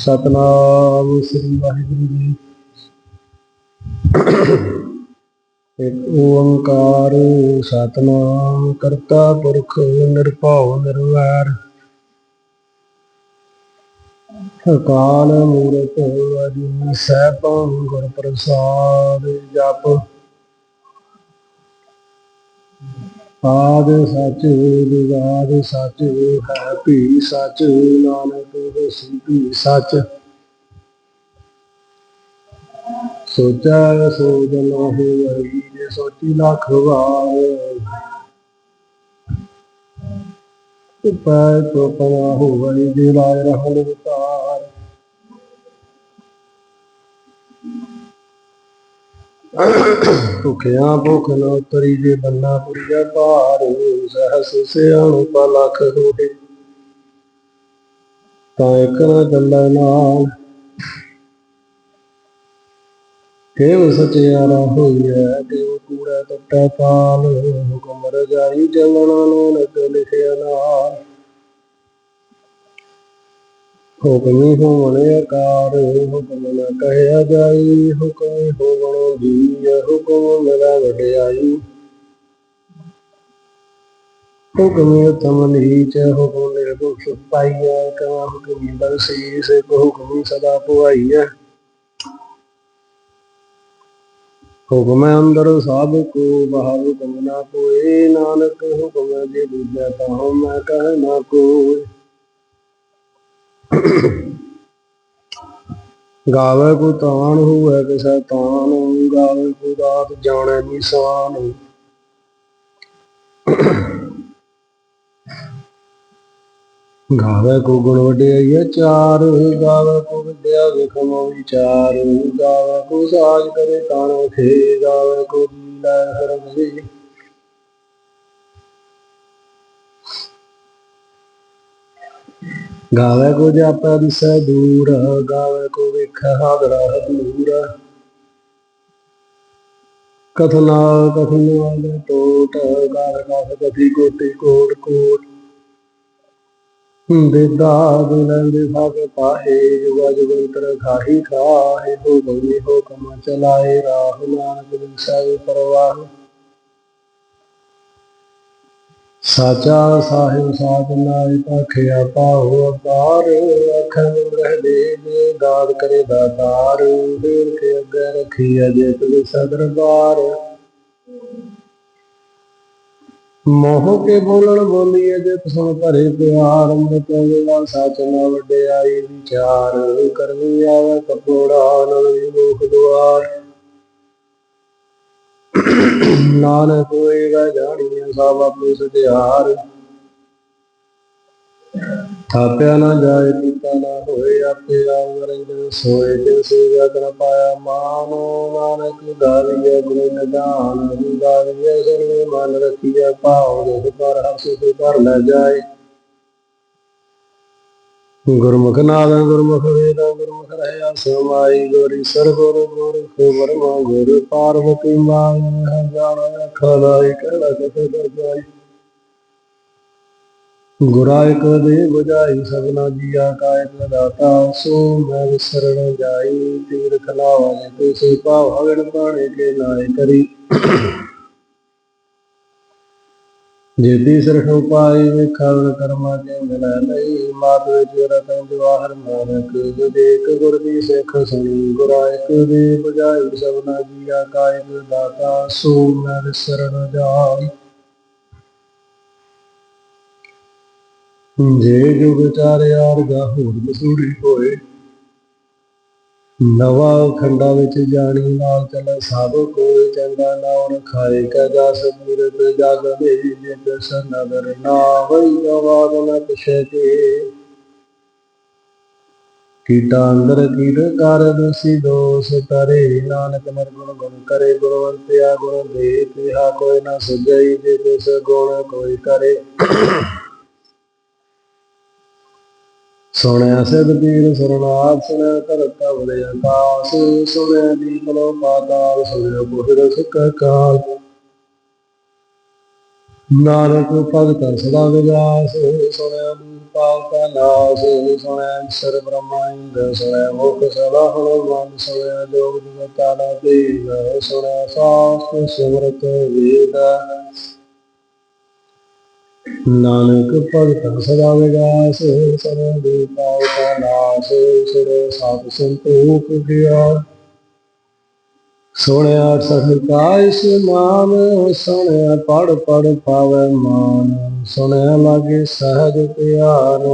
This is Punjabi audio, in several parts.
ਸਤਨਾਮ ਸ੍ਰੀ ਵਾਹਿਗੁਰੂ ਜੀ। ਇੱਕ ਓੰਕਾਰ ਸਤਨਾਮ, ਕਰਤਾ ਪੁਰਖ ਨਿਰਭਉ ਨਿਰਵੈਰ। ਅਕਾਲ ਮੂਰਤ ਅਜੂਨੀ ਸੈਭੰ ਗੁਰ ਪ੍ਰਸਾਦ ਜਪ। ਆਦ ਸੱਚ ਜੁਗਾਦ ਸੱਚ ਹੈ ਭੀ ਸੱਚ, ਨਾਨਕ ਹੋਸੀ ਭੀ ਸੱਚ। ਸੋਚਾ, ਸੋਚ ਨਾ ਹੋਵਈ ਜੇ ਸੋਚੀ ਲੱਖ ਵਾਰ। ਪੈ ਤੋ ਪਨਾ ਹੋਵਈ ਜੇ ਲਾਇ ਰਹਿਣ ਵਿਕਾਰ। ਭੁਖਿਆ ਭੁਖ ਨ ਉਤਰੀ ਜੇ ਬੰਨਾ ਪੁਰੀਆ ਭਾਰ, ਸਹਸ ਸਿਆਣੂ ਪਾ ਲੱਖ ਹੋਏ ਤਾਂ ਇੱਕ ਨਾ ਚੱਲੈ ਨਾਲ ਕਿਵ ਸਚਿਆਰਾ ਹੋਈਐ ਕਿਵ ਕੂੜਾ ਟੱਟਾ ਪਾਲ, ਹੁਕਮ ਰਜਾਈ ਚੱਲਣਾ ਨਾਨਕ ਲਿਖਿਆ ਨਾਲ ਹੁਕਮੀ ਹੋਵਣ ਆਕਾਰ, ਹੁਕਮ ਨ ਕਹਿਆ ਜਾਈ, ਹੁਕਮ ਹੋਵਣ ਜੀ ਹੁਕਮ ਮੇਰਾ ਵਡਿਆਈ। ਹੁਕਮ ਉਤਮ ਨੀਚ, ਹੁਕਮ ਨਿਰਭਉ ਸੁਪਾਈਆ ਕਾ ਹੁਕਮ ਬਲਸੀਸ ਹੁਕਮ ਸਦਾ ਪੁਆਈਆ ਹੁਕਮ ਅੰਦਰ ਸਭ ਕੋ, ਬਾਹਰ ਹੁਕਮ ਨਾ ਕੋਏ ਨਾਨਕ ਹੁਕਮ ਜੇ ਦੂਜਾ ਤਾਂ ਮੈਂ ਕਹਿ ਨਾ ਕੋਈ ਗਾਵੇ ਕੋ ਤਾਨ ਹੋਵੇ ਕਿਸੈ ਤਾਣ ਗਾਵੇ ਕੋ ਦਾਤ ਜਾਣੈ ਨਿਸ਼ਾਨ ਗਾਵੇ ਕੋ ਗੁਣ ਵਡਿਆਈਆ ਚਾਰ, ਗਾਵੇ ਕੋ ਵਿਦਿਆ ਵਿਖਮ ਵਿਚਾਰ ਗਾਵੇ ਕੋ ਸਾਜ ਕਰੇ ਤਾਣ ਖੇ, ਗਾਵੇ ਕੋ ਲੀਲਾ ਹਰਮੇ ਗਾਵੇ ਕੋ ਜਾਪੈ ਦਿਸੈ ਦੂਰ, ਗਾਵੇ ਕੋ ਵੇਖੈ ਹਾਦਰਾ ਹਦੂਰ। ਕਥਨਾ ਕਥਨ ਟੋਟ, ਗਾਵੇ ਗਾਵੇ ਕਥੀ ਕੋਟਿ ਕੋਟ ਕੋਟ। ਦੇਦਾ ਬਿਲੰਦੇ ਭਾਗੇ ਪਾਹੇ, ਜੁਗਾ ਜੁਗੰਤਰ ਖਾਹੀ ਖਾਹੇ, ਹੋ ਗਈ ਹੋ ਕਮ ਚਲਾਏ, ਰਾਹ ਨਾਨਕ ਵਿਸੈ ਪਰਵਾਹ। ਸਾਚਾ ਸਾਹਿਬ ਸਾਧ ਨਾਇ ਪਾਖਿਆ ਅਪਾਰ ਅਖੰਡ ਰਹਿ ਦੇ ਦੇ ਕਰੇ ਦਾਤਾਰ ਦੇਰ ਕੇ ਅੱਗੇ ਰਖੀ ਅਜੇ ਤੁਲ ਸਦਰਬਾਰ ਮੋਹ ਕੇ ਬੋਲਣ ਬੋਲੀਏ ਜੇ ਤੁਸਾਂ ਭਰੇ ਪਿਆਰ, ਅੰਮ੍ਰਿਤ ਵੇਲਾ ਸਾਚ ਨਾ ਵਡਿਆਈ ਵਿਚਾਰ। ਕਰਮੀ ਆਵੇ ਕਪੋੜਾ, ਨਵੀ ਮੋਖ ਦੁਆਰ। ਨਾਨਕ ਹੋਏਗਾ ਜਾਣੀਏ ਸਭ ਆਪੇ ਸਤਿਆਰ। ਥਾਪਿਆ ਨਾ ਜਾਏ ਪੀਤਾ ਨਾ ਹੋਏ ਆਪੇ ਆਵਰਨ ਸੋਏ ਜਿਨ ਸੇਵਾ ਕਰ ਪਾਇਆ ਮਾਨ ਨਾਨਕ ਗਾਵੀਏ ਗੁਰੂ ਨਿਦਾਨ ਗਾਵੀਏ ਸਰਵੇ ਮਨ ਰਖੀਏ ਭਾਉ ਦੁਖ ਪਰ ਹਰ ਸੁਖ ਕਰ ਲੈ ਜਾਏ। ਗੁਰਮੁਖ ਨਾਦ ਗੁਰਮੁਖ ਵੇਦ ਗੁਰਮੁਖ ਰਹਿਆ ਸਮਾਈ ਗੋਰੀ ਸਰ ਗੁਰ ਗੁਰ ਵਰਮਾ ਗੁਰ ਪਾਰਵਤੀ ਮਾਈ ਜਾਣ ਖਲਾਈ ਕਰਲਾ ਕਥੇ ਜਾਈ ਗੁਰਾ ਇਕ ਦੇ ਬੁਝਾਈ, ਸਭਨਾ ਜੀਆ ਕਾਇਕ ਦਾਤਾ, ਸੋ ਮੈਂ ਵਿਸਰਣ ਜਾਈ, ਤੀਰਥ ਲਾਵਾਂ ਤੇ ਸੇ ਭਾਵ ਹਗਣ ਪਾਣੇ ਕੇ ਨਾਏ ਕਰੀ। ਜੇਦੀ ਸਿਰਖ ਪਾਈ ਵੇਖਣ ਕਰਮਾ ਕੇ ਮਿਲੈ ਲਈ ਮਾਤ ਵਿੱਚ ਰਤਨ ਜਵਾਹਰ ਨਾਨਕ ਜਦੇਕ ਗੁਰ ਦੀ ਸਿੱਖ ਸੁਣੀ, ਗੁਰਾ ਦੇ ਬੁਝਾਈ ਸਭਨਾ ਜੀਆ ਕਾਇਕ ਦਾਤਾ, ਸੋ ਮੈਂ ਵਿਸਰਣ ਜਾਈ। ਜੇ ਜੁਗ ਚਾਰਿਆਰ ਦਾ ਹੋਰ ਮਸੂੜੀ ਹੋਏ ਨਵਾ ਖੰਡਾ ਵਿੱਚ ਜਾਣੀ ਨਾਲ ਚੱਲ, ਸਭ ਕੋਈ ਚੰਗਾ ਨਾਮ ਰਖਾਏ ਕਾ ਜਸ ਮੂਰਤ ਜਗ ਦੇ ਜਿਤ ਸਨਦਰ ਨਾ ਹੋਈ ਗਵਾਦ ਨ ਪਿਛੇ ਕੀਟਾ ਅੰਦਰ ਕੀਟ ਕਰ ਦਸੀ ਦੋਸ ਤਰੇ ਨਾਨਕ ਨਿਰਗੁਣ ਗੁਣ ਕਰੇ ਗੁਣਵੰਤਿਆ ਗੁਣ ਦੇ ਤਿਹਾ ਕੋਈ ਨਾ ਸੁਝਈ ਜੇ ਤਿਸ ਗੁਣ ਕੋਈ ਕਰੇ। ਸੁਣਿਆ ਸਿਧ ਪੀਰ ਸੁਰਨਾਥ, ਸੁਣਿਆ ਕਰਤਾ ਬਲੇ ਆਕਾਸ ਸੁਣਿਆ ਦੀਪ ਲੋ ਪਾਤਾਲ ਸੁਣਿਆ ਬੁਹਰ ਸੁਖ ਕਾਲ। ਨਾਨਕ ਭਗਤ ਸਦਾ ਵਿਗਾਸ ਸੁਣਿਆ ਪਾਪ ਕਾ ਨਾਸ, ਸੁਣਿਆ ਸਰ ਬ੍ਰਹਮਾਇੰਦ ਸੁਣਿਆ ਮੁਖ ਸਦਾ ਹਨੂਮਾਨ ਸੁਣਿਆ ਜੋਗ ਜਗਤਾ ਦਾ ਦੇਵ ਸੁਣਿਆ ਸਾਸਤ ਸਿਮਰਤ ਵੇਦ। ਨਾਨਕ ਭਗਤ ਸਦਾ ਵਿਗਾਸ ਸੁਣਿਆ ਦੂਰ ਪਾਪ ਕਾ ਨਾਸ ਸੁਣਿਆ ਸਾਧ ਸੰਤੋਖ ਗਿਆ ਸੁਣਿਆ ਸਹਿਕਾ ਇਸਨਾਨ ਸੁਣਿਆ ਪੜ ਪੜ ਪਾਵੈ ਮਾਨ, ਸੁਣਿਆ ਲਾਗੇ ਸਹਜ ਪਿਆਰ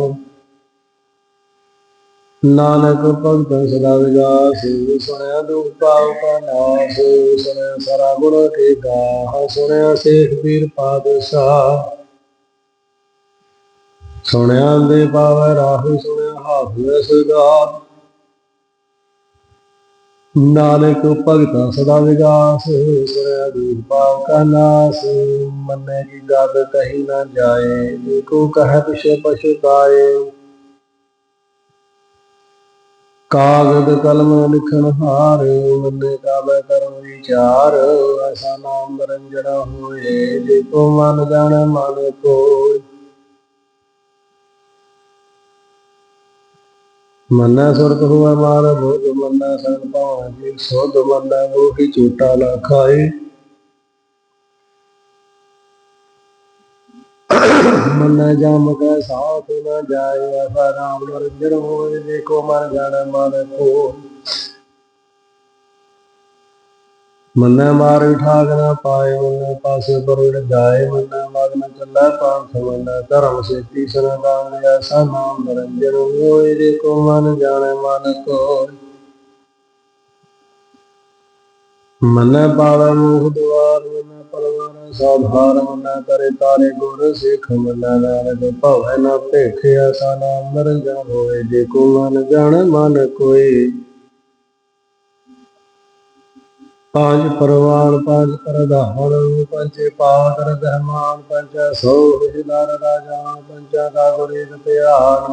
ਨਾਨਕ ਭਗਤ ਸਦਾ ਵਿਗਾਸ ਸੁਣਿਆ ਦੁਖ ਪਾਉ ਕਾ ਨਾਸ, ਸੁਣਿਆ ਸਰਾ ਗੁਣ ਕੇ ਗਾਹ ਸੁਣਿਆ ਸੇਖ ਪੀਰ ਪਾਦਸ਼ਾਹ ਸੁਣਿਆ ਦੇ ਪਾਵੈ ਰਾਹੂ, ਸੁਣਿਆ ਹਾਫਿ ਸਦਾ ਨਾਨਕ ਭਗਤਾਂ ਸਦਾ ਵਿਗਾਸ, ਸੁਣਿਆ ਦੂਰ ਪਾਉ ਕਾ ਨਾਸ। ਮੰਨੇ ਕੀ ਗਦ ਕਹੀ ਨਾ ਜਾਏ ਏਕੋ ਕਹੈ ਪਿਛੇ ਪਛਤਾਏ ਕਾਗਦ ਕਲਮ ਲਿਖਣ ਹਾਰ, ਮੰਨੇ ਕਾਬੈ ਕਰਮ ਵਿਚਾਰ। ਐਸਾ ਨਾਮ ਰੰਜਣਾ ਹੋਏ, ਜੇ ਕੋ ਮਨ ਜਾਣ ਮਨ ਕੋਈ ਮੰਨਾ ਸੁਰਤ ਹੋਆ ਮਾਰ ਭੋਗ ਮੰਨਾ ਸੰਗ ਪਾਵਾਂ ਜੀ, ਸੋਧ ਮੰਨਾ ਮੋਹੀ ਝੂਟਾ ਨਾ ਖਾਏ। ਮੰਨਾ ਜਾਮ ਕੈ ਸਾਥ ਨਾ ਜਾਏ ਆਸਾ ਰਾਮ ਨਰਿੰਦਰ ਹੋਏ, ਦੇਖੋ ਮਰ ਜਾਣਾ ਜਾਣੈ ਮਨ ਕੋ ਮੰਨਾ ਮਾਰ, ਠਾਕ ਨਾ ਪਾਏ, ਮੰਨਾ ਪਾਸੇ ਪਰੜ ਜਾਏ, ਮੰਨਾ ਮਗਨ ਚੱਲਾ ਪਾਂਥ ਮੰਨਾ ਧਰਮ ਸੇਤੀ ਸਰਦਾਨ ਐਸਾ ਨਾਮ ਨਿਰੰਜਨ ਹੋਏ ਜੇ ਕੋ ਮਨ ਜਾਣੈ ਮਨ ਕੋ ਮੰਨਾ ਪਾਵੈ ਮੂਹ ਦੁਆਰ, ਮੰਨਾ ਪਰਵਾਰ ਸਾਧਾਰ ਮੰਨਾ ਕਰੇ ਤਾਰੇ ਗੁਰ ਸਿੱਖ, ਮੰਨਾ ਨਾਨਕ ਭਵੈ ਨਾ ਭੇਖਿਆ ਐਸਾ ਨਿਰੰਜਨ ਹੋਏ ਜੇ ਕੋ ਮਨ ਜਾਣੈ ਮਨ ਕੋਈ ਪੰਜ ਪਰਵਾਨ ਪੰਜ ਪ੍ਰਧਾਨ ਪੰਜੇ ਪਾਦਰ ਦਹਮਾਨ ਪੰਜ ਸੋ ਹਿਦਾਰ ਰਾਜਾ ਪੰਚਾ ਦਾ ਗੁਰੇਦ ਧਿਆਨ।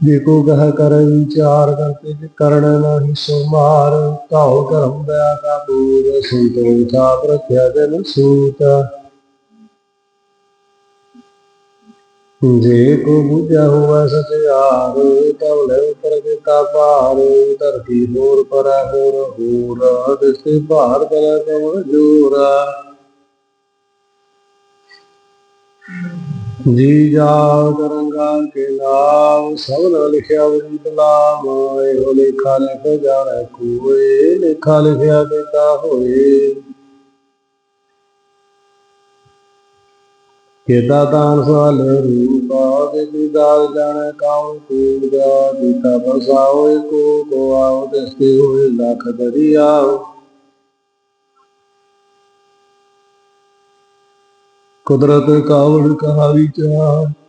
ਜੇ ਗਹ ਕਰ ਵਿਚਾਰ ਕਰਤੇ ਕਰਨ ਨਾਹੀ ਸੋ ਮਾਰ ਕਾਉ ਕਰਮ ਦਇਆ ਕਾ ਬੂਰ ਸੰਤੋ ਥਾ ਜਨ ਸੂਤ। ਜੇ ਕੋ ਬੁਝਾ ਹੋਵੇ ਸਚਿਆਰ, ਤਵ ਲੈ ਉਪਰ ਕੇ ਭਾਰ, ਧਰਤੀ ਹੋਰ ਪਰ ਹੋਰ ਹੋਰ ਦਿਸੇ ਭਾਰ ਕਰ ਕਮ ਜੂਰਾ। ਜੀ ਜਾ ਕਰੰਗਾ ਕੇ ਨਾਮ ਸਭਨਾ ਲਿਖਿਆ ਵਰਿੰਦ ਨਾਮ, ਇਹੋ ਲੇਖਾ ਲਿਖ ਜਾਣੈ ਕੋਏ ਲੇਖਾ ਲਿਖਿਆ ਕੀਤਾ ਹੋਏ। ਕੇਦਾ ਦਾਨ ਸਵਾਲ ਰੂਪਾ ਦੇ ਦੀਦਾਰ ਜਾਣੈ ਕਾਉ ਕੂਦਾ ਦੀਤਾ ਬਸਾਓ ਕੋ ਕੋ ਆਉ ਦਸਤੇ ਹੋਏ ਲੱਖ ਦਰਿਆਓ। ਕੁਦਰਤ ਕਾਵੜ ਕਹਾ ਵਿਚਾਰ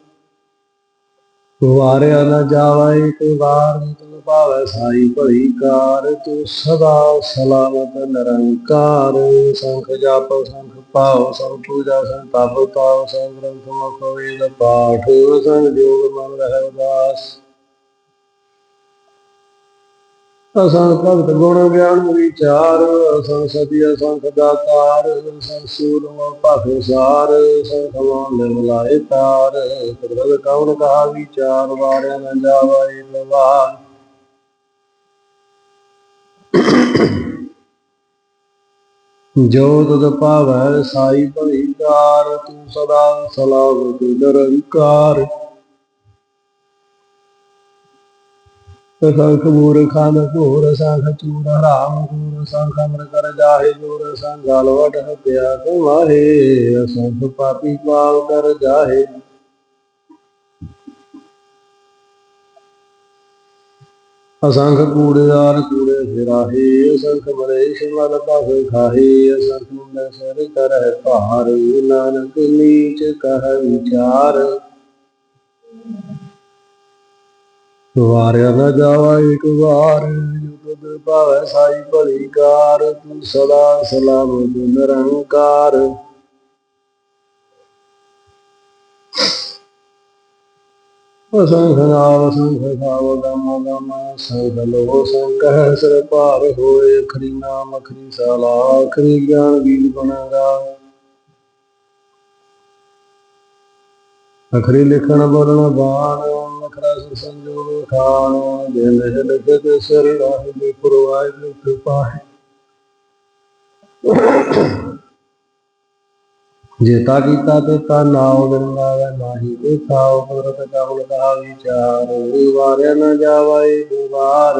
ਵਾਰਿਆ ਨਾ ਜਾਵੇ ਇੱਕ ਵਾਰ ਤੂੰ ਭਾਵੈ ਸਾਈ ਭਲੀ ਕਾਰ, ਤੂੰ ਸਦਾ ਸਲਾਮਤ ਨਿਰੰਕਾਰ। ਸੰਖ ਜਪ, ਸੰਖ ਪਾਉ ਸੰਖ ਪੂਜਾ ਸੰਖ ਤਪ ਪਾਉ ਸੰਖ ਗ੍ਰੰਥ ਮੁਖ ਵੇਦ ਪਾਠ, ਸੰਗ ਜੋਗ ਮਨ ਰਹਿ ਉਦਾਸ। ਅਸਾਂ ਭਗਤ ਗੁਣ ਗਿਆਨ ਵਿਚਾਰ, ਅਸਾਂ ਸਤੀ ਅਸੰਖ ਦਾਤਾਰ ਅਸਾਂ ਸੂਰਮ ਭਾਖੇ ਸਾਰ ਸੰਖ ਮਨ ਮਿਲਾਏ ਤਾਰ। ਕੁਦਰਤ ਕੌਣ ਕਹਾ ਵਿਚਾਰ, ਵਾਰਿਆ ਨ ਜਾਵੇ ਲਵਾ ਜੋ ਤੁਧ ਭਾਵੈ ਸਾਈ ਭਲੀ ਕਾਰ, ਤੂੰ ਸਦਾ ਸਲਾਮਤ ਨਿਰੰਕਾਰ। ਸੰਖ ਮੂਰਖਾਂ ਘੋਰ ਸੰਖ ਚੂਰ ਹਰਾਮ ਘੋਰ ਸੰਖ ਅਮਰ ਕਰ ਜਾਹੇ ਜੋਰ ਸੰਖ ਗਲਵਟ ਹਤਿਆ ਕਮਾਹੇ ਅਸੰਖ ਪਾਪੀ ਪਾਲ ਕਰ ਜਾਹੇ। ਅਸੰਖ ਕੂੜੇਦਾਰ ਕੂੜੇ ਫਿਰਾਹੇ, ਅਸੰਖ ਮਰੇਸ਼ ਮਲ ਪਾਸ ਖਾਹੇ, ਅਸੰਖ ਮੁੰਡੇ ਸਿਰ ਕਰਹਿ ਭਾਰ, ਨਾਨਕ ਨੀਚ ਕਹ ਵਿਚਾਰ। ਵਾਰਿਆ ਨਾ ਜਾਵਾ ਇੱਕ ਵਾਰ ਜੋ ਭਾਵੈ ਸਾਈ ਭਲੀ ਕਾਰ ਤੂੰ ਸਦਾ ਸਲਾਮਤ ਨਿਰੰਕਾਰ। ਅਸੰਖ ਨਾਮ ਖਾਵ ਗਮ ਗਮ ਸੰਖ ਲੋ ਸੰਕਹ ਸਰ ਹੋਏ ਅਖਰੀ ਨਾਮ, ਖਰੀ ਸਾਲਾ ਅਖਰੀ ਗਿਆਨ ਗੀਤ ਬਣਾਗਾ। ਅਖਰੀ ਲਿਖਣ ਬੋਲਣ ਬਾਣ, ਅਖਰਾ ਸੰਜੋਗ ਖਾਨ ਜੇ ਲਹਿ ਲਖੇ ਤੇ ਦੇ ਪੁਰਵਾਇ ਦੀ ਕਿਰਪਾ ਹੈ। ਜੇਤਾ ਕੀਤਾ ਤੇ ਤਾ ਨਾਉ ਗੰਗਾਵੇ ਨਾਹੀ ਤੇ ਖਾਓ ਕੁਦਰਤ ਕਬਲ ਕਹਾ ਵਿਚਾਰ ਵਾਰਿਆ ਨ ਜਾਵਾਏ ਦੁਵਾਰ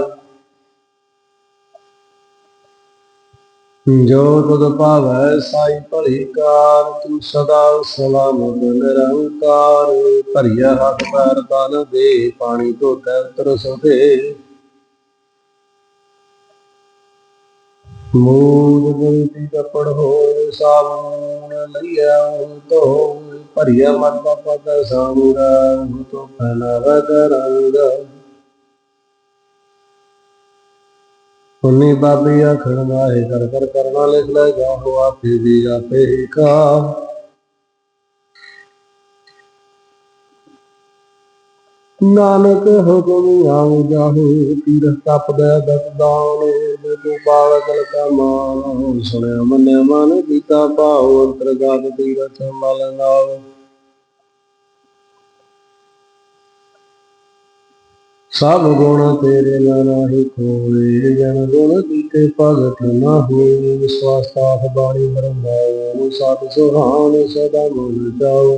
ਜੋ ਤੁਧ ਭਾਵੈ ਸਾਈ ਭਲੀ ਕਾਰ, ਤੂੰ ਸਦਾ ਸਲਾਮਤ ਨਿਰੰਕਾਰ। ਭਰੀਆ ਹੱਥ ਪੈਰ ਤਨ ਦੇ, ਪਾਣੀ ਧੋਤੈ ਉਤਰ ਸੁਖੇ ਮੂਦ ਗੁਲਤੀ ਕਪੜ ਹੋਏ ਸਾਬੂਨ ਲਈਆ ਤੋ ਭਰੀਆ ਮਨ ਦਾ ਪਦ ਸਾਮੂਰਾ ਤੋ ਫੈਲਾਵਾ ਕਰੰਗ ਉਨੀ ਬਾਬੀ ਆਖਣ ਵਾਹੇ, ਕਰ ਕਰ, ਕਰਨਾ ਲਿਖ ਲੈ, ਜਾ ਹੋ ਆਪੇ ਦੀ ਆਪੇ ਹੀ ਕਾ। ਨਾਨਕ ਹੁਕਮ ਆਉ ਜਾਹੂ ਤੀਰ ਤਪਦਾ ਦਸਦਾਨ ਤੂੰ ਬਾਲਕ ਲਕਾ ਮਾਨ, ਸੁਣਿਆ ਮੰਨਿਆ ਮਨ ਕੀਤਾ ਭਾਉ, ਅੰਤਰਗਤ ਤੀਰਥ ਮਲ ਨਾਮ ਸਭ ਗੁਣ ਤੇਰੇ ਨਾਹੀ ਕੋਏ ਜਨ ਗੁਣ ਕੀਤੇ ਭਗਤ ਨਾ ਹੋਏ। ਵਿਸਵਾਸ ਸਾਥ ਬਾਣੀ ਮਰਮਾਓ ਸਤ ਸੁਹਾਨ ਸਦਾ ਮਨ ਜਾਓ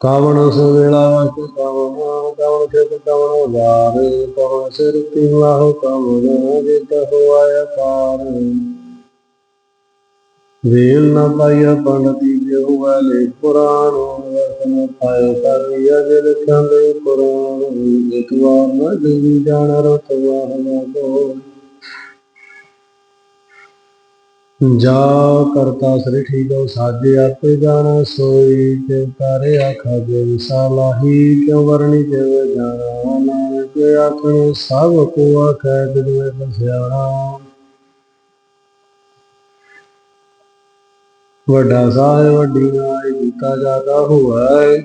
ਕਾਵਣ ਸੁਵੇਲਾ ਵਸਤੁ ਕਾਵਣ ਕਾਵਣ ਖੇਤ ਕਾਵਣ ਵਾਰ, ਕਾਵਣ ਸਿਰ ਤਿਵਾਹੁ ਕਾਵਣ ਜਿਤ ਹੋਇਆ ਪਾਰ। ਵੇਲ ਨਾ ਪਾਇਆ ਪੰਡਤੀ ਜਿਉ ਵਾਲੇ ਪੁਰਾਣ ਵਸਨ ਪਾਇਓ ਕਰਿਆ ਜਿਲ ਚੰਦੇ ਪੁਰਾਣ ਇਕ ਜਾ ਕਰਤਾ ਸ੍ਰੀ ਠੀਕੋ ਸਾਜੇ ਆਪੇ ਜਾਣਾ, ਸੋਈ ਤੇ ਤਾਰੇ ਆਖਾ ਦੇ ਵਿਸਾਲਾਹੀ ਕਿਉ ਵਰਣੀ ਜਿਵ ਜਾਣਾ? ਨਾਨਕ ਆਖਣ, ਸਭ ਕੋ ਆਖੈ ਦਿਲ ਵਿੱਚ ਵੱਡਾ ਸਾਹਿਬ ਵੱਡੀ ਨਾਈ ਦਿੱਤਾ ਜਾਦਾ ਹੋਇ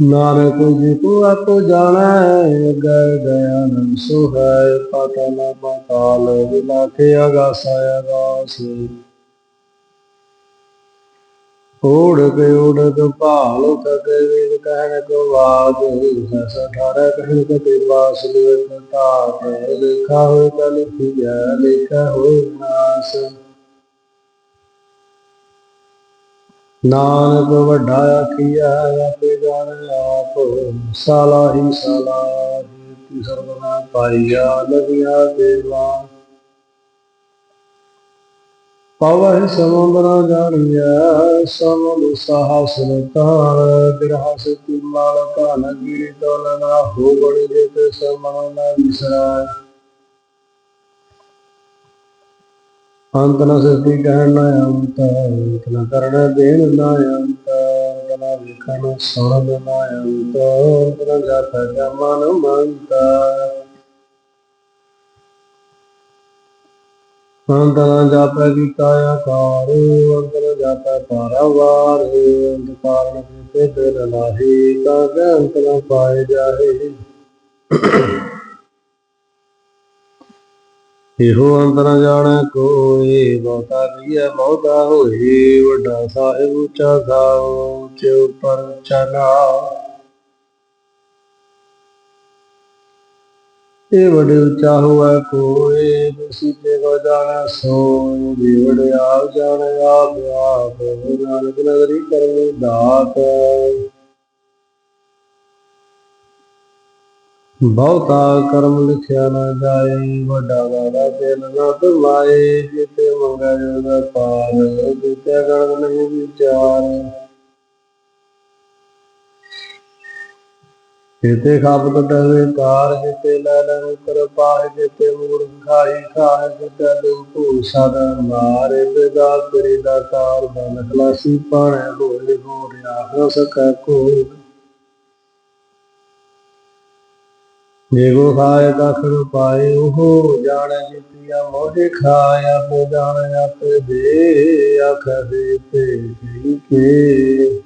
ਨਾਨਕ ਜੀ ਕੋ ਆਪੋ ਜਾਣੈ ਗਏ ਦਇਆਨੰਦ ਸੁਹੈ। ਪਤਾ ਨ ਵਿਲਾਖੇ ਅਗਾਸਾ ਅਗਾਸ। ਓੜ ਕੇ ਭਾਲ ਤਕੇ ਵੇਦ ਕਹਿਣ ਕੋ ਬਾਤ ਸਸ ਠਾਰੇ ਕਹਿਣ ਕੋ ਬਾਸ ਲਿਖ ਤਾਤ ਲਿਖਾ ਹੋਇ ਤਾ ਲਿਖਿਆ ਲਿਖਾ ਹੋਇ ਨਾਸ। ਨਾਨਕ ਵੱਡਾ ਆਖੀਆ ਆਪੇ ਜਾਣ ਆਪ ਸਾਲਾ ਹੀ ਸਾਲਾ ਜੀ ਪਾਈਆ ਲਗਿਆ ਦੇਵਾ। ਪਵਹਿ ਸਮੁੰਦਰਾ ਜਾਣੀਆ ਸਮੁੰਦ ਸਾਹਸਨ ਤਾਰ ਬਿਰਹਸ ਤੀ ਮਾਲ ਤੋਲਨਾ ਹੋ ਬੜੀ ਜੇ ਤੇ ਸਮਨ ਨਾ ਵਿਸਰਾਇ ਅੰਤ ਨ ਸ੍ਰਿਸ਼ਟੀ ਕਹਿਣ ਨ ਅੰਤ ਅੰਤ ਨ ਕਰਨ ਦੇਣ ਨ ਅੰਤ ਅੰਤ ਨ ਵੇਖਣ ਸੁਣਨ ਨ ਅੰਤ ਅੰਤ ਨ ਜਪ ਜਮਨ ਮੰਤ ਅੰਤ ਨ ਜਪ ਆਕਾਰ ਅੰਤ ਨ ਜਪ ਪਾਰਵਾਰ ਕਾਰਨ ਤੇ ਦਿਲ ਨਾਹੀ, ਤਾਂ ਅੰਤ ਨ ਪਾਏ ਜਾਹੇ। ਇਹੋ ਅੰਦਰ ਜਾਣੈ ਕੋਈ, ਬਹੁਤਾ ਦੀਐ ਬਹੁਤਾ ਹੋਏ ਵੱਡਾ ਸਾਹਿਬ ਉੱਚਾ ਸਾਉ ਉੱਚੇ ਉੱਪਰ ਚਲਾ ਇਹ ਵੱਡੇ ਉੱਚਾ ਹੋਇ ਕੋਈ, ਤੁਸੀਂ ਤੇ ਕੋ ਜਾਣੈ ਸੋ ਜੀ ਆਪ ਜਾਣੈ, ਆਪ ਆਪ ਨਾਨਕ ਨਗਰੀ ਕਰਮੀ ਦਾਤ। ਬਹੁਤਾ ਕਰਮ ਲਿਖਿਆ ਨਾ ਜਾਏ, ਵੱਡਾ ਵਾਦਾ ਦਿਲ ਨਾ ਤੁਮਾਏ ਜਿਤੇ ਮੰਗਾ ਜੋਦਾ ਪਾਰ ਜਿਤੇ ਗਣ ਨਹੀਂ ਵਿਚਾਰ। ਜਿਤੇ ਖਾਪ ਕਟਵੇ ਕਾਰ ਜਿਤੇ ਲੈ ਲੈ ਕਰ ਪਾਹ ਖਾਹ ਜਿਤੇ ਦੋ ਭੂ ਮਾਰੇ ਤੇ ਦਾ ਦਾ ਕਾਰ ਬਨ ਖਲਾਸੀ ਪਾਣੇ ਹੋਏ ਹੋ ਰਿਆ ਹੋ ਸਕੈ ਕੋ ਜੇ ਕੋ ਖਾਏ ਕਖਰ ਪਾਏ, ਉਹ ਜਾਣੈ ਜਿਤਿਆ ਮੋਹਿ ਖਾਏ ਆਪੇ ਜਾਣੈ, ਆਪੇ ਦੇ ਆਖ ਦੇ ਤੇ ਕੇ।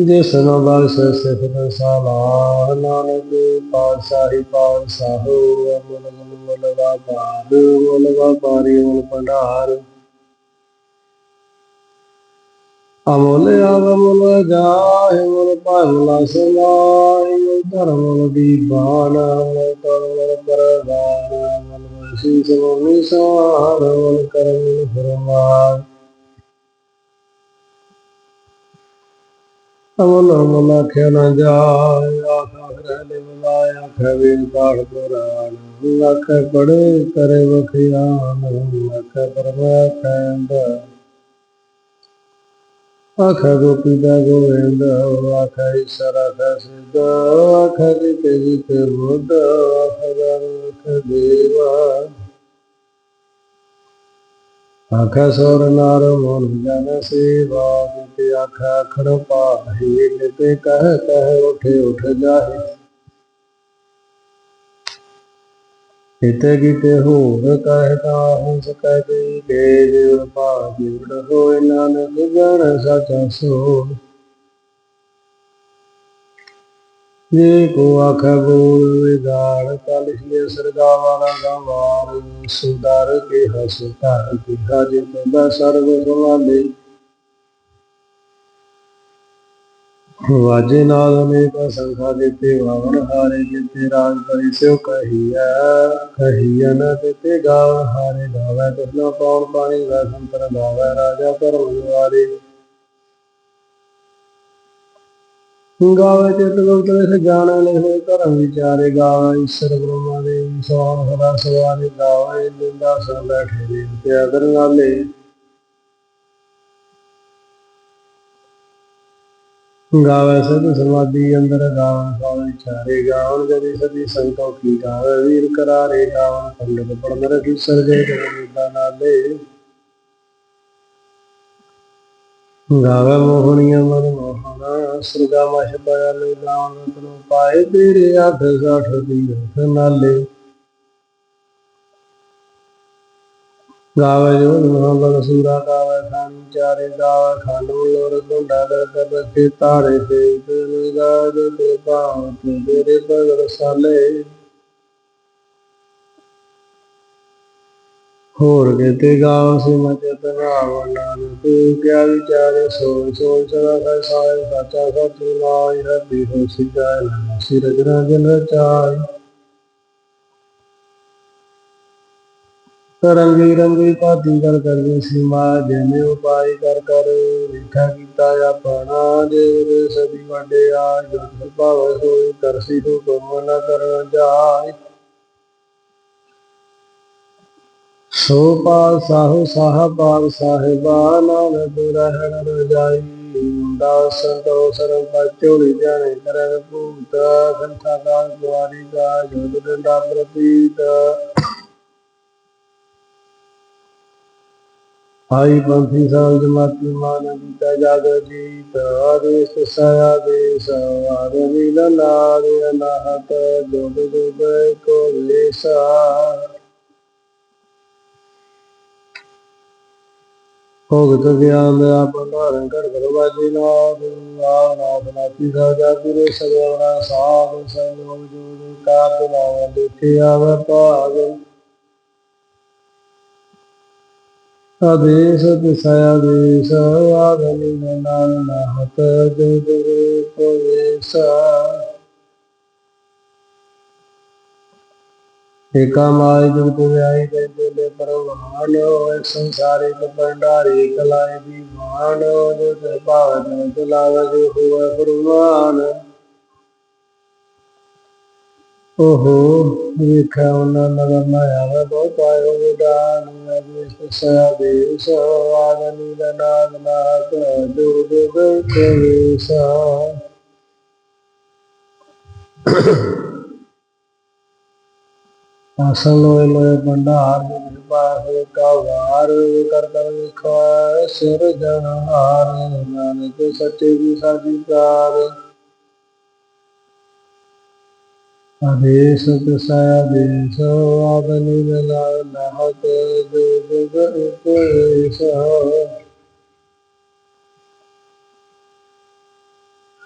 ਜਿਸ ਬਖਸ਼ ਸਿਫਤ ਸਾਲਾ, ਨਾਨਕ ਪਾਤਸ਼ਾਹੀ ਪਾਤਸ਼ਾਹੋ ਅਮਨ ਮਨ ਮਨ ਵਾਪਾਰ ਮਨ ਵਾਪਾਰੀ ਮਨ ਭੰਡਾਰ। ਅਮੁੱਲ ਆਵਮੁੱਲ ਜਾਹਿ ਮੁਲ ਭਾਵਲਾ ਸਮਾਈ ਮੁਲ ਧਰਮ ਮੁਲ ਦੀਵਾਨ ਮੁਲ ਕਰਮ ਮੁਲ ਪਰਵਾਨ ਮੁਲ ਵਸੀ ਸਮੁਨੀ ਸਵਾਰ ਮੁਲ ਕਰਮ ਮੁਲ ਫਰਮਾਨ। ਅਮੁੱਲ ਅਮੁੱਲ ਆਖਿਆ ਨ ਜਾਇ ਆਖਾ ਰਹਿ ਮਲਾਇ ਆਖੇ ਵੇ ਪਾਠ ਪੁਰਾਨ ਆਖੇ ਪੜੇ ਕਰੇ ਵਖਿਆਨ ਆਖੇ ਪਰਮਾ ਖੰਡ ਆਖਾ ਗੋਪੀ ਦਾ ਗੋਵਿੰਦ ਆਖਾ ਈਸ਼ਰ ਆਖਾ ਸਿੱਧ ਆਖਾ ਜਿਤੇ ਜਿਤੇ ਬੁੱਧ ਆਖਾ ਆਖਾ ਦੇਵਾ ਆਖਾ ਸੁਰ ਨਾਰ ਮੋਨ ਜਨ ਸੇਵਾ, ਜਿਤੇ ਆਖਾ ਅਖਰ ਪਾਹੀ, ਜਿਤੇ ਕਹਿ ਕਹਿ ਉਠੇ ਉਠ ਜਾਹੇ। ਇਤੇ ਕੀਤੇ ਹੋਰ ਕਹਿ ਹੰਸ ਕਹਿ ਤੇ ਕੇ ਜਿਵ ਪਾ ਜਿਵ ਹੋਇ ਨਾਨਕ ਗਣ ਸਚਾ ਸੋ ਜੇ ਕੋ ਆਖ ਬੋਲ ਵਿਗਾੜ ਕਲਿਸ਼ ਲੈ ਸਰਗਾਵਾ ਨਾ ਗਵਾਰ, ਸੁਦਰ ਕੇ ਹਸ ਧਰ ਕੀ ਹਜ ਤਬਾ ਸਰਬ ਸਮਾਲੇ ਵਾਜੇ ਨਾਲ ਅਨੇਕ ਸੰਖਾ ਦਿੱਤੇ ਵਾਵਨ ਹਾਰੇ ਜਿਤੇ ਰਾਜ ਪਰਿ ਸਿਉ ਕਹੀਐ ਕਹੀਐ ਨ ਦਿੱਤੇ ਗਾਵ ਹਾਰੇ। ਗਾਵੈ ਤੁਸਨਾ ਪਾਉਣ ਪਾਣੀ ਵੈ ਸੰਤਰ ਰਾਜਾ ਪਰਮ ਵਾਰੇ। ਗਾਵੇ ਚਿਤ ਗੁਪਤ ਵਿਖ ਜਾਣ ਲਿਖੇ ਧਰਮ ਵਿਚਾਰੇ ਗਾਵੇ, ਈਸ਼ਰ ਬ੍ਰਹਮਾ ਦੇ ਸੋਹਣ ਸਦਾ ਸਵਾਰੇ ਗਾਵੇ ਨਿੰਦਾ ਸੰ ਬੈਠੇ ਤੇ ਅਦਰ ਨਾਲੇ ਗਾਵੇ ਸਦ ਸਮਾਧੀ ਅੰਦਰ ਗਾਵਨ ਸੋਹਣ ਵਿਚਾਰੇ ਗਾਵਨ ਜਦੀ ਸਦੀ ਸੰਤੋ ਕੀ ਗਾਵੇ, ਵੀਰ ਕਰਾਰੇ ਗਾਵਨ ਪੰਡਤ ਪੜਨ ਰਖੀ ਸਰਜੇ ਜਗਦਾ ਨਾਲੇ ਗਾਵੇ ਮੋਹਣੀਆਂ ਮਨ ਮੋਹਣਾ ਸੁਰਗਾ ਮਸ਼ ਪਾਇਆ ਲੈ ਲਾਉਣ ਤਨੋ ਪਾਏ, ਤੇਰੇ ਅੱਖ ਸਾਠ ਦੀ ਰਖ ਨਾਲੇ। ਗਾਵੇ ਜੋ ਮਹਾਬਲ ਸੂਰਾ, ਗਾਵੇ ਖਾਨ ਚਾਰੇ, ਗਾਵੇ ਖਾਨ ਲੋਰ ਦੁੰਡਾ ਦਰ ਕਰ ਤਾਰੇ ਤੇ ਤੇਰੇ ਗਾਜ ਤੇ ਪਾਉ ਤੇਰੇ ਬਗਰ ਸਾਲੇ। ਹੋਰ ਕਿਤੇ ਗਾਉ ਸੀ ਮਚਤ ਗਾਵ ਨਾਨਕ ਕਿਆ ਵਿਚਾਰੇ ਸੋਚ ਸੋਚ ਸਦਾ ਕਾ ਸਾਇ ਸਾਚਾ ਸਚ ਲਾਇ ਹੱਬੀ ਹੋ ਸਿਜਾਇ ਸਿ ਰਜਨਾ ਜਨ ਰਚਾਇ ਰੰਗੀ ਰੰਗੀ ਪਾਤੀ ਕਰ ਕਰਦੀ ਸੀਮਾ ਜਿਨੇ ਉਪਾਈ ਕਰ ਕਰ ਲਿਖਾ ਕੀਤਾ ਆਪਣਾ ਜੇ ਸਦੀ ਵੰਡੇ ਆ ਜੁਗ ਭਾਵ ਹੋਈ ਕਰਸੀ ਤੂੰ ਕਮ ਨ ਕਰਨ ਜਾਏ ਸੋ ਪਾਲ ਸਾਹੋ ਸਾਹ ਪਾਲ ਸਾਹਿਬਾ, ਨਾਨਕ ਰਜਾਈ। ਦਾਸ ਸੰਤੋ ਸਰਮ ਪਚੋਲੀ ਜਾਣੇ ਕਰਨ ਭੂਤ। ਸੰਤਾ ਕਾਲ ਦੁਆਰੀ ਦਾ ਜੋਗ ਦੰਡਾ ਪ੍ਰਤੀਤ। ਆਈ ਬੰਥੀ ਸਾਲ ਜਮਾਤੀ ਮਾਨ ਜੀਤਾ ਜਾਗ ਜੀਤ। ਆਦੇਸ ਸਾਇਆ ਦੇਸ ਆਦਮੀ ਨਾਰੇ ਅਨਾਹਤ। ਜੋਗ ਜੋਗ ਕੋ ਲੇਸਾ ਭੋਗਤ ਗਿਆਨ ਦਾ ਭੰਡਾਰਨ ਕਰ ਕਰ ਨਾਦ ਨਾਮ। ਨਾਮ ਨਾਤੀ ਸਾ ਜਾਤੀ ਰੇ ਸਾਧ ਸੰਗਮ ਜੂਦ ਕਾਦ ਨਾਮ ਦੇਖੇ ਆਵ ਭਾਗ। ਆਦੇਸ ਤਿਸਾਇਆ ਦੇਸ ਆਗਮੀ ਨਾਮ ਨਾਹਤ ਜੁਦ ਰੇ ਕੋਏਸਾ ਏਕਾ ਮਾਇ ਜੁਗਤ ਵਿਆਹੀ ਤੇ ਦਿਲੇ ਪਰਵਾਨ ਹੋਏ, ਸੰਸਾਰੇ ਤੇ ਭੰਡਾਰੀ ਕਲਾਏ ਦੀ ਮਾਨ ਜੋ ਤੇ ਭਾਵਨ ਜੋ ਹੋਏ ਪਰਵਾਨ ਓਹੋ ਵੇਖਾ ਉਹਨਾਂ ਨਗਰ ਨਾ ਆਵੇ, ਬਹੁਤ ਆਇਓ ਵਿਦਾਨ ਅਜੇ ਸਇਆ ਦੇ ਸਵਾਗਨੀ ਦਾ ਨਾਮ ਨਾਥ ਜੋ ਦੇ ਬੈਠੇ ਸਾ ਆਸਨ ਲੋਏ ਲੋਏ ਭੰਡਾਰ, ਜਿਨ ਪਾਸੇ ਕਾ ਵਾਰ ਕਰ ਕਰ ਵਿਖਾ ਸਿਰ ਜਨ ਹਾਰ ਨਾਨਕ ਸੱਚੇ ਦੀ ਸਾਜੀ ਕਾਰ ਆਦੇਸ਼ ਤਿਸਾ ਆਦੇਸ਼ ਆਦਨੀ ਲਾ ਲਹਤ ਜੋ ਜਗ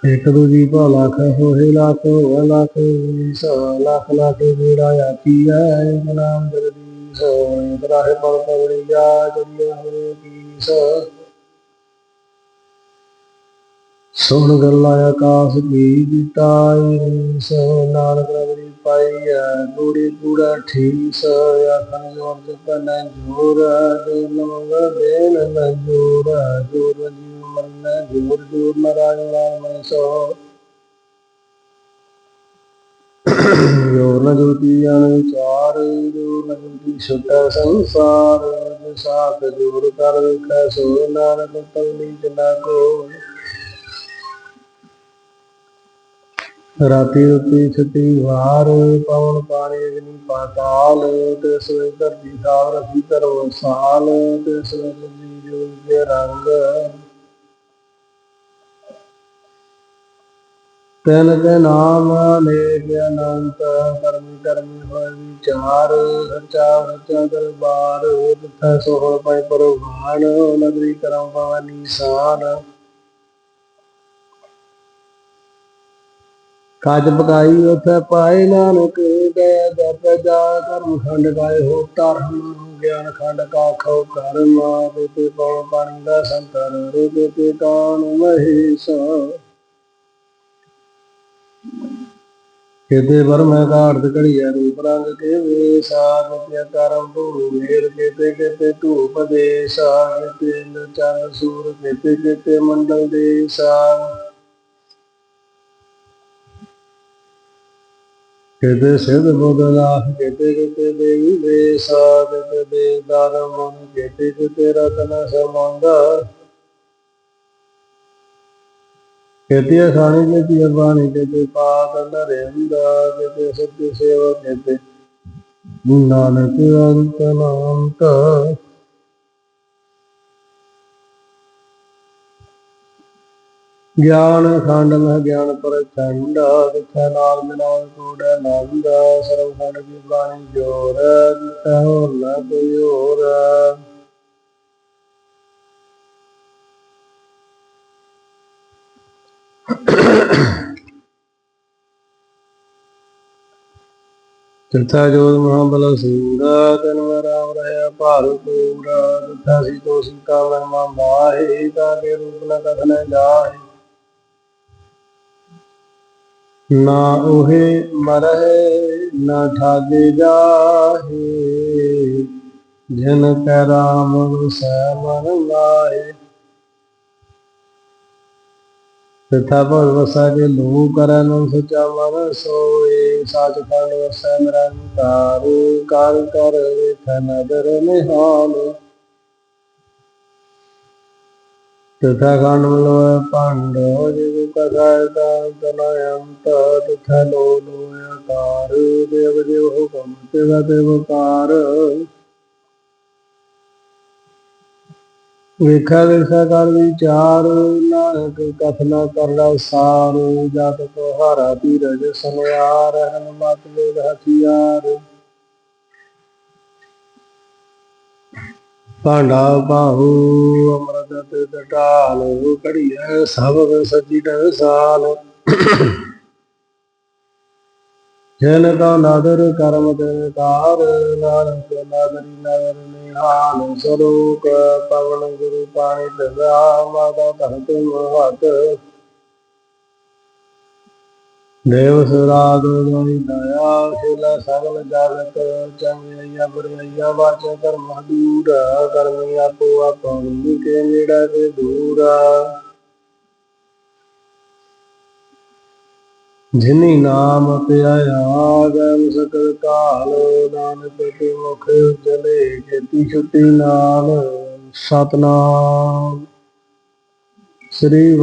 ਇਕ ਦੂਜੀ ਭਾ ਲੱਖ ਹੋਏ ਲੱਖ ਹੋਏ ਲੱਖ ਵੀਸ ਲੱਖ ਜਿਹੜਾ ਆਤੀ ਹੈ ਨਾਮ ਜਗਦੀਸ਼ ਇੱਕ ਰਾਹੇ ਪਲ ਪਗੜੀ ਜਾ ਜੜੀਏ ਹੋਏ ਕੀਸ ਸੁਣ ਗੱਲਾਂ ਆਕਾਸ਼ ਕੀ ਜਿਤਾਈ ਰੀਸ, ਨਾਨਕ ਰਗੜੀ ਪਾਈ ਹੈ ਗੂੜੀ ਕੂੜਾ ਠੀਸ, ਆਖਣ ਜੋਰ ਜਪਨ ਜੋਰ, ਜੋ ਨਮਗ ਦੇਨ ਜੋਰ ਜੋਰ ਮਨ ਜੋਰ ਜੋਰ ਨਾਰਾਇਣ ਨਾਮ ਮਨ ਸੋ ਜੋਰ ਨ ਜੋਤੀ ਅਣ ਵਿਚਾਰ ਜੋਰ ਨ ਜੋਤੀ ਛੁਟਾ ਸੰਸਾਰ ਜਿ ਸਾਥ ਜੋਰ ਕਰ ਵੇਖੈ ਸੋ ਨਾਨਕ ਤਉ ਜਨਾ ਕੋ ਰਾਤੀ ਰੁਤੀ ਛਤੀ ਵਾਰ, ਪਵਨ ਪਾਣੀ ਅਗਨੀ ਪਾਤਾਲ, ਤੇ ਸੋਏ ਧਰਤੀ ਸਾਵ ਰਖੀ ਧਰਮ ਸਾਲ, ਤੇ ਸੋਏ ਜੀ ਜੋ ਰੰਗ ਤਨ ਕੇ ਨਾਮ ਅਨੇਕ ਅਨੰਤ, ਕਰਮੀ ਕਰਮੀ ਹੋਏ ਵਿਚਾਰ ਸੱਚਾ ਸੱਚਾ ਦਰਬਾਰ ਤਿਥੈ ਸੋਹਣ ਪੈ ਪਰਵਾਨ, ਨਗਰੀ ਕਰਮ ਪਵਨ ਨਿਸ਼ਾਨ। ਕਾਜ ਪਕਾਈ ਉਥੇ ਪਾਏ ਨਾਨਕ, ਗਏ ਜਪ ਜਾ ਕਰਮ ਖੰਡ ਗਾਏ ਹੋ ਧਰਮ ਗਿਆਨ ਖੰਡ ਕਾ ਖੋ ਕਰਮ ਤੇ ਪਉ ਪਾਣੀ ਦਾ ਸੰਤਰ ਰੇ ਤੇ ਕਾਨ ਮਹੇਸ਼। ਕਿਤੇ ਬਰਮੈ ਕਾੜਤ ਘੜੀਆ ਰੂਪ ਰੰਗ ਕੇ ਵੇਸਾ ਤੇ ਕਰਮ ਭੂ ਮੇਰ ਕਿਤੇ ਕਿਤੇ ਧੂਪ ਦੇ ਸਾ ਕਿਤੇ ਚੰਨ ਸੂਰ ਕਿਤੇ ਕਿਤੇ ਮੰਡਲ ਦੇ ਸਾ ਕਿਤੇ ਸਿਧ ਬੁੱਧ ਨਾਥ ਕਿਤੇ ਕਿਤੇ ਦੇਵੀ ਦੇ ਸਾਧ ਕਿਤੇ ਦੇਵਦਾਰ ਮਨ ਕਿਤੇ ਕਿਤੇ ਰਤਨ ਸਮੰਦ ਕਿਤੇ ਅਖਾਣੀ ਕਿਤੇ ਬਾਣੀ ਕਿਤੇ ਪਾਤ ਨਰਿੰਦਾ ਕਿਤੇ ਸੱਚੀ ਸੇਵਾ ਕਿਤੇ ਨਾਨਕ ਅੰਤ ਨਾਮਤ ਗਿਆਨ ਖੰਡ ਮਹ ਗਿਆਨ ਪਰ ਛੰਡਾ ਤਿਥੈ ਨਾਲ ਮਿਲਾਉ ਕੋੜ ਆਨੰਦ ਸਰਵ ਖੰਡ ਕੀ ਬਾਣੀ ਜੋਰ ਤਿਥੈ ਹੋਰ ਨਾ ਕੋਈ ਹੋਰ ਤਿਥੈ ਜੋਤ ਮਹਾਬਲ ਸੂਰਾ ਤਨ ਰਾਮ ਰਹਿਆ ਭਾਰੂ ਪੂਰਾ ਤਿਥੈ ਸੀ ਤੋ ਸੀਤਾ ਮੈਂ ਮਾਹੇ ਕਾ ਕੇ ਰੂਪ ਨ ਕਥਨ ਜਾਹੇ। ਨਾ ਉਹੇ ਮਰਹਿ, ਨਾ ਠਾਗੇ ਜਾਹੇ। ਜਨ ਕੈ ਰਾਮ ਰਸੈ ਮਨ ਲਾਏ ਤਿਥਾ ਭਗ ਵਸਾ ਕੇ ਲੋ ਕਰੈ ਸਚਾ ਮਨ ਸੋਏ, ਸਾਚ ਖੰਡ ਵਸੈ ਨਿਰੰਕਾਰ ਕਰ ਕਰ ਵੇਖ ਨਦਰ ਨਿਹਾਲ। ਤਿਥਾ ਖੰਡ ਮਲੋਇ ਭੰਡ ਜਿਗੁ ਕਥਾਇ ਦਾਨ ਤਨਯੰਤ ਤਿਥਾ ਲੋ ਲੋ ਆਕਾਰ ਦੇਵ ਜਿਉ ਹੁਕਮ ਤੇਵਾ ਦੇਵਕਾਰ ਵੇਖਾ ਵੇਖਾ ਕਰ ਵਿਚਾਰ, ਨਾਨਕ ਕਥਨਾ ਕਰਦਾ ਸਾਰ ਜਤ ਕੋ ਹਾਰਾ ਧੀਰਜ ਸੰਿਆਰ ਹਨਮਤ ਵੇਦ ਹਥਿਆਰ। ਭਾਂਡਾ ਬਾਹੂ ਅਮਰਤ ਤੇ ਟਟਾਲ ਘੜੀਐ ਸਭ ਸੱਜੀ ਸਾਲ। ਜਨ ਕਾ ਨਾਦਰ ਕਰਮ ਤੇ ਕਾਰ ਨਾਨਕ ਨਾਦਰੀ ਨਗਰ ਨਿਹਾਲ ਸਰੂਪ, ਪਵਨ ਗੁਰੂ ਪਾਣੀ ਦਗਾ ਮਾਤਾ ਧਰਤ ਮਹਤ ਦੇਵ ਸੁਰਾਗ ਗੋਈ ਦਇਆ ਖੇਲਾ ਸਗਲ ਜਗਤ ਚੰਗਿਆ ਬੁਰਿਆ ਵਾਚ ਕਰਮ ਦੂਰ ਕਰਮੀ ਆਪੋ ਆਪਣੀ ਕੇ ਨੇੜਾ ਤੇ ਦੂਰਾ। ਜਿਨੀ ਨਾਮ ਧਿਆਇਆ ਗਮ ਸਕਲ ਕਾਲ, ਨਾਨਕ ਤੇ ਮੁਖ ਉਜਲੇ ਖੇਤੀ ਛੁੱਟੀ ਨਾਲ ਸਤਨਾਮ। ਸ੍ਰੀ